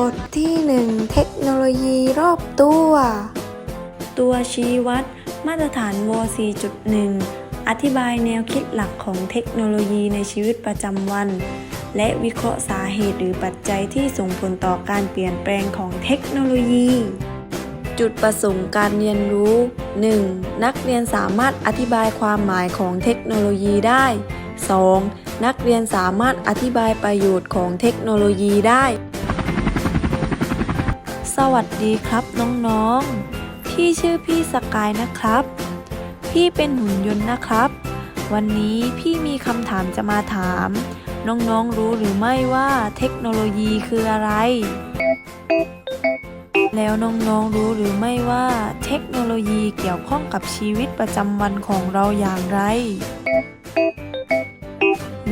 บทที่ 1 เทคโนโลยีรอบตัว ตัวชี้วัด มาตรฐานว4.1 อธิบายแนวคิดหลักของเทคโนโลยีในชีวิตประจำวัน และวิเคราะห์สาเหตุหรือปัจจัยที่ส่งผลต่อการเปลี่ยนแปลงของเทคโนโลยี จุดประสงค์การเรียนรู้ 1. นักเรียนสามารถอธิบายความหมายของเทคโนโลยีได้ 2. นักเรียนสามารถอธิบายประโยชน์ของเทคโนโลยีได้ สวัสดีครับน้องๆ พี่ชื่อพี่สกายนะครับ พี่เป็นหุ่นยนต์นะครับ วันนี้พี่มีคำถามจะมาถาม น้องๆรู้หรือไม่ว่าเทคโนโลยีคืออะไร แล้วน้องๆรู้หรือไม่ว่าเทคโนโลยีเกี่ยวข้องกับชีวิตประจำวันของเราอย่างไร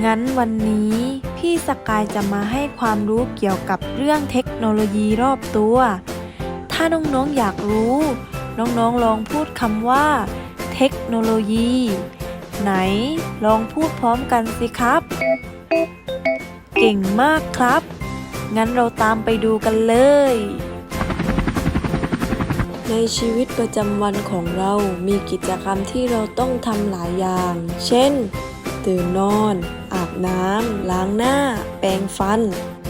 งั้นวันนี้ พี่สกายจะมาให้ความรู้เกี่ยวกับเรื่องเทคโนโลยีรอบตัว ถ้าน้องๆอยากรู้ น้องๆลองพูดคำว่า เทคโนโลยี ไหนลองพูดพร้อมกันสิครับ เก่งมากครับ งั้นเราตามไปดูกันเลย ในชีวิตประจำวันของเรามีกิจกรรมที่เราต้องทำหลายอย่าง เช่น ตื่นนอน อาบน้ำล้างหน้า แปรงฟัน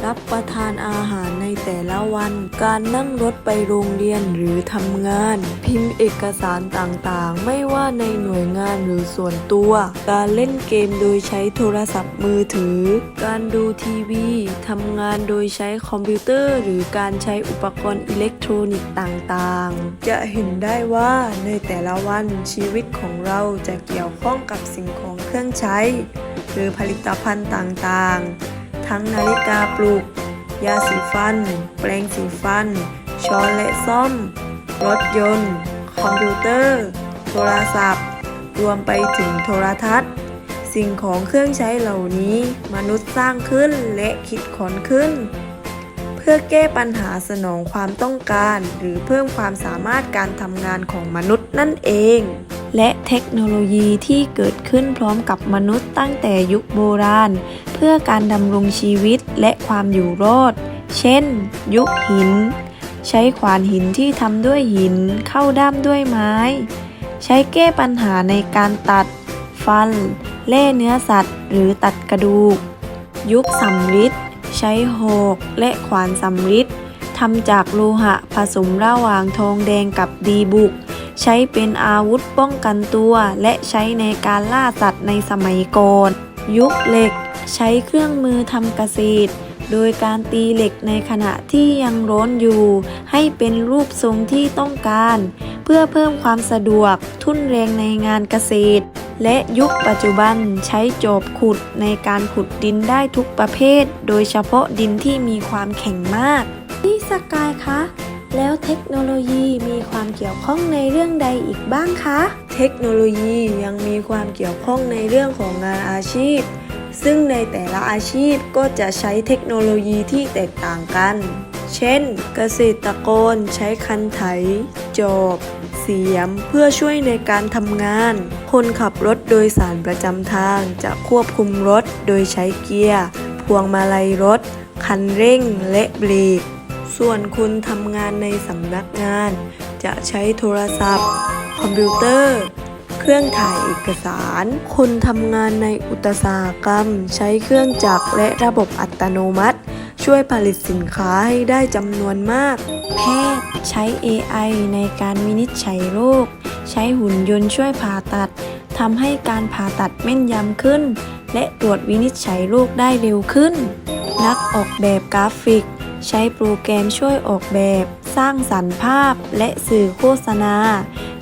รับประทานอาหารในแต่ละวัน การนั่งรถไปโรงเรียนหรือทำงาน พิมพ์เอกสารต่างๆ ไม่ว่าในหน่วยงานหรือส่วนตัว การเล่นเกมโดยใช้โทรศัพท์มือถือ การดูทีวีทำงานโดยใช้คอมพิวเตอร์ หรือการใช้อุปกรณ์อิเล็กทรอนิกส์ต่างๆ จะเห็นได้ว่าในแต่ละวันชีวิตของเราจะเกี่ยวข้องกับสิ่งของเครื่องใช้ รือผลิตภัณฑ์ต่างๆ ทั้งนาฬิกาปลุก ยาสีฟัน แปรงสีฟัน ช้อนและซ่อม รถยนต์ คอมพิวเตอร์ โทรศัพท์ รวมไปถึงโทรทัศน์ สิ่งของเครื่องใช้เหล่านี้มนุษย์สร้างขึ้นและคิดค้นขึ้น เพื่อแก้ปัญหาสนองความต้องการ หรือเพิ่มความสามารถการทำงานของมนุษย์นั่นเอง และเทคโนโลยีที่เกิดขึ้นพร้อมกับมนุษย์ตั้งแต่ยุคโบราณ เพื่อการดำรงชีวิตและความอยู่รอด เช่น ยุคหิน ใช้ขวานหินที่ทำด้วยหินเข้าด้ามด้วยไม้ ใช้แก้ปัญหาในการตัด ฟัน เล่เนื้อสัตว์ หรือตัดกระดูก ยุคสำริดใช้โหกและขวานสำริดทำจากโลหะผสมระหว่างทองแดงกับดีบุก ใช้เป็นอาวุธป้องกันตัวและใช้ในการล่าสัตว์ในสมัยก่อน ยุคเหล็ก ใช้เครื่องมือทำเกษตร โดยการตีเหล็กในขณะที่ยังร้อนอยู่ ให้เป็นรูปทรงที่ต้องการ เพื่อเพิ่มความสะดวกทุ่นแรงในงานเกษตร และยุคปัจจุบันใช้จอบขุดในการขุดดินได้ทุกประเภท โดยเฉพาะดินที่มีความแข็งมากพี่สกายคะ แล้วเทคโนโลยีมีความเกี่ยวข้องในเรื่องใดอีกบ้างคะ เทคโนโลยียังมีความเกี่ยวข้องในเรื่องของงานอาชีพ ซึ่งในแต่ละอาชีพก็จะใช้เทคโนโลยีที่แตกต่างกัน เช่น เกษตรกรใช้คันไถ จอบ เสียม เพื่อช่วยในการทำงาน คนขับรถโดยสารประจำทางจะควบคุมรถโดยใช้เกียร์ พวงมาลัยรถ คันเร่ง และเบรก ส่วนคุณทำงานในสำนักงาน จะใช้โทรศัพท์ คอมพิวเตอร์ เครื่องถ่ายเอกสารคนทำงานในอุตสาหกรรม ใช้เครื่องจักรและระบบอัตโนมัติ ช่วยผลิตสินค้าให้ได้จำนวนมาก แพทย์ใช้ AI ในการวินิจฉัยโรค ใช้หุ่นยนต์ช่วยผ่าตัดทำให้การผ่าตัดแม่นยำขึ้น และตรวจวินิจฉัยโรคได้เร็วขึ้น นักออกแบบกราฟิก ใช้โปรแกรมช่วยออกแบบ สร้างสรรค์ภาพและสื่อโฆษณา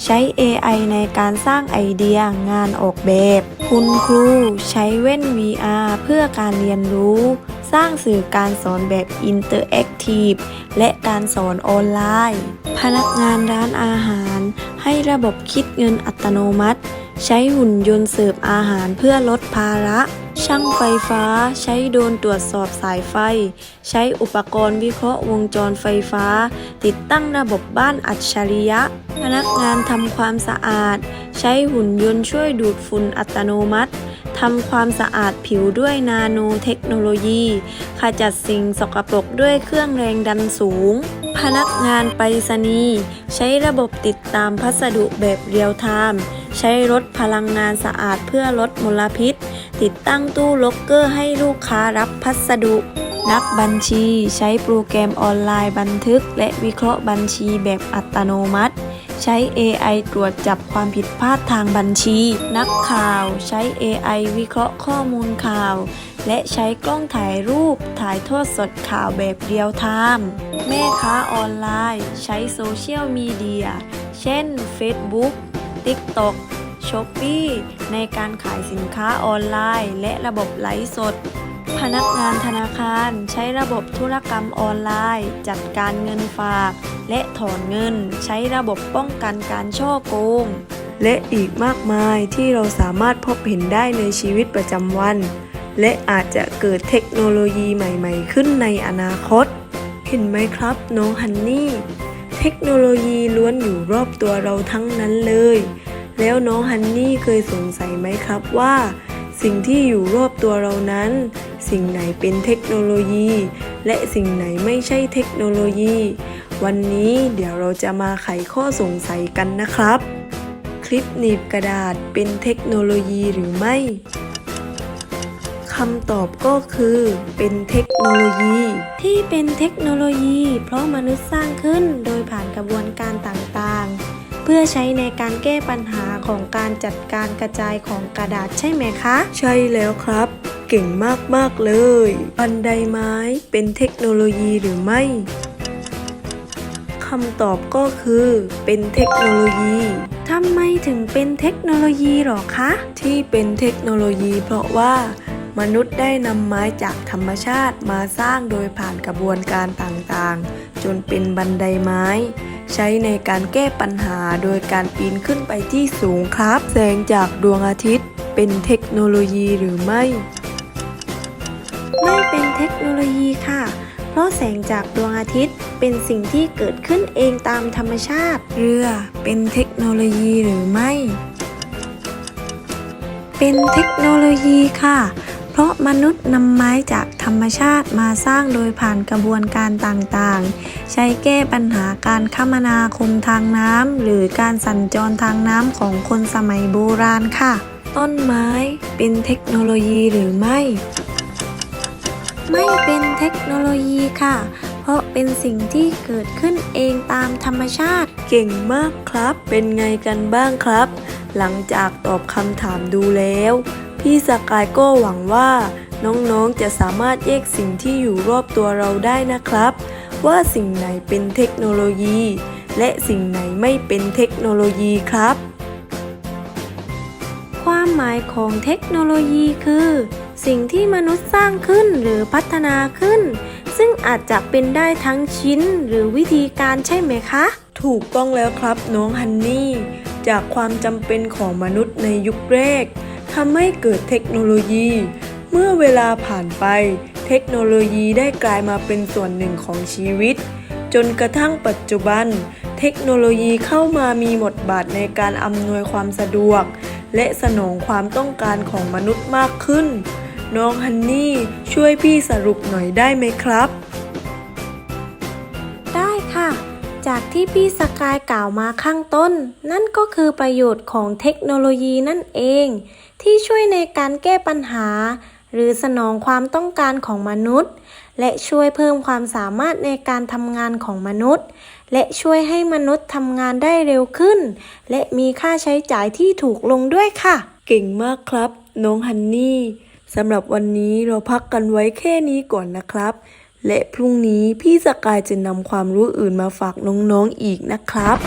ใช้ AI ในการสร้างไอเดียงานออกแบบ คุณครูใช้แว่น VR เพื่อการเรียนรู้ สร้างสื่อการสอนแบบอินเตอร์แอคทีฟและการสอนออนไลน์ พนักงานร้านอาหาร ให้ระบบคิดเงินอัตโนมัติ ใช้หุ่นยนต์เสิร์ฟอาหารเพื่อลดภาระ ช่างไฟฟ้า ใช้โดรนตรวจสอบสายไฟ ใช้อุปกรณ์วิเคราะห์วงจรไฟฟ้า ติดตั้งระบบบ้านอัจฉริยะ พนักงานทำความสะอาด ใช้หุ่นยนต์ช่วยดูดฝุ่นอัตโนมัติททำความสะอาดผิวด้วยนาโนเทคโนโลยีขจัดสิ่งสกปรกด้วยเครื่องแรงดันสูง พนักงานไปรษณีย์ใช้ระบบติดตามพัสดุแบบเรียลไทม์ใช้รถพลังงานสะอาดเพื่อลดมลพิษ ติดตั้งตู้ล็อกเกอร์ให้ลูกค้ารับพัสดุ นักบัญชีใช้โปรแกรมออนไลน์บันทึก และวิเคราะห์บัญชีแบบอัตโนมัติ ใช้ AI ตรวจจับความผิดพลาดทางบัญชี นักข่าว ใช้ AI วิเคราะห์ข้อมูลข่าว และใช้กล้องถ่ายรูปถ่ายทอดสดข่าวแบบเรียลไทม์แม่ค้าออนไลน์ ใช้โซเชียลมีเดีย เช่น Facebook TikTok Shopee ในการขายสินค้าออนไลน์ และระบบไลฟ์สด พนักงานธนาคารใช้ระบบธุรกรรมออนไลน์ จัดการเงินฝาก และถอนเงิน ใช้ระบบป้องกันการช่อโกง และอีกมากมายที่เราสามารถพบเห็นได้ในชีวิตประจำวัน และอาจจะเกิดเทคโนโลยีใหม่ๆ ขึ้นในอนาคต เห็นไหมครับน้องฮันนี่ เทคโนโลยีล้วนอยู่รอบตัวเราทั้งนั้นเลย แล้วน้องฮันนี่เคยสงสัยไหมครับว่า สิ่งที่อยู่รอบตัวเรานั้น สิ่งไหนเป็นเทคโนโลยี และสิ่งไหนไม่ใช่เทคโนโลยี วันนี้เดี๋ยวเราจะมาไขข้อสงสัยกันนะครับ คลิปหนีบกระดาษเป็นเทคโนโลยีหรือไม่ คำตอบก็คือ เป็นเทคโนโลยี ที่เป็นเทคโนโลยี เพราะมนุษย์สร้างขึ้นโดยผ่านกระบวนการต่างๆ เพื่อใช้ในการแก้ปัญหาของการจัดการกระจายของกระดาษใช่ไหมคะ ใช่แล้วครับ เก่งมากๆเลยบันไดไม้เป็นเทคโนโลยีหรือไม่คำตอบก็คือ เป็นเทคโนโลยีทำไมถึงเป็นเทคโนโลยีหรอคะ ที่เป็นเทคโนโลยีเพราะว่า มนุษย์ได้นำไม้จากธรรมชาติมาสร้างโดยผ่านกระบวนการต่างๆ จนเป็นบันไดไม้ ใช้ในการแก้ปัญหาโดยการปีนขึ้นไปที่สูงครับ แสงจากดวงอาทิตย์ เป็นเทคโนโลยีหรือไม่ ไม่เป็นเทคโนโลยีค่ะ เพราะแสงจากดวงอาทิตย์เป็นสิ่งที่เกิดขึ้นเองตามธรรมชาติ เรือ เป็นเทคโนโลยีหรือไม่ เป็นเทคโนโลยีค่ะ ราะมนุษย์นำไม้จากธรรมชาติมาสร้างโดยผ่านกระบวนการต่างๆ ใช้แก้ปัญหาการคมนาคมทางน้ำหรือการสัญจรทางน้ำของคนสมัยโบราณค่ะ ต้นไม้เป็นเทคโนโลยีหรือไม่ ไม่เป็นเทคโนโลยีค่ะ เพราะเป็นสิ่งที่เกิดขึ้นเองตามธรรมชาติ เก่งมากครับ เป็นไงกันบ้างครับ หลังจากตอบคำถามดูแล้ว พี่สกายก็หวังว่าน้องๆจะสามารถแยกสิ่งที่อยู่รอบตัวเราได้นะครับ ว่าสิ่งไหนเป็นเทคโนโลยี และสิ่งไหนไม่เป็นเทคโนโลยีครับ ความหมายของเทคโนโลยีคือ สิ่งที่มนุษย์สร้างขึ้นหรือพัฒนาขึ้น ซึ่งอาจจะเป็นได้ทั้งชิ้นหรือวิธีการใช่ไหมคะ ถูกต้องแล้วครับน้องฮันนี่ จากความจำเป็นของมนุษย์ในยุคแรก ทำให้เกิดเทคโนโลยี เมื่อเวลาผ่านไป เทคโนโลยีได้กลายมาเป็นส่วนหนึ่งของชีวิต จนกระทั่งปัจจุบัน เทคโนโลยีเข้ามามีบทบาทในการอำนวยความสะดวก และสนองความต้องการของมนุษย์มากขึ้น น้องฮันนี่ช่วยพี่สรุปหน่อยได้ไหมครับ ที่พี่สกายกล่าวมาข้างต้น นั่นก็คือประโยชน์ของเทคโนโลยีนั่นเอง ที่ช่วยในการแก้ปัญหา หรือสนองความต้องการของมนุษย์ และช่วยเพิ่มความสามารถในการทำงานของมนุษย์ และช่วยให้มนุษย์ทำงานได้เร็วขึ้น และมีค่าใช้จ่ายที่ถูกลงด้วยค่ะ เก่งมากครับ น้องฮันนี่สำหรับวันนี้เราพักกันไว้แค่นี้ก่อนนะครับ และพรุ่งนี้พี่สกายจะนำความรู้อื่นมาฝากน้องๆอีกนะครับ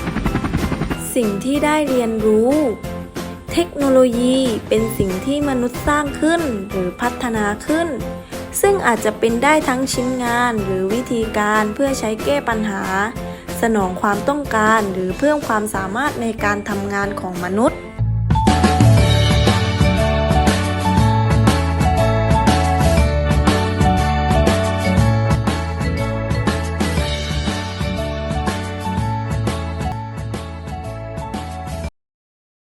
สิ่งที่ได้เรียนรู้ เทคโนโลยีเป็นสิ่งที่มนุษย์สร้างขึ้นหรือพัฒนาขึ้น ซึ่งอาจจะเป็นได้ทั้งชิ้นงานหรือวิธีการเพื่อใช้แก้ปัญหา สนองความต้องการหรือเพิ่มความสามารถในการทำงานของมนุษย์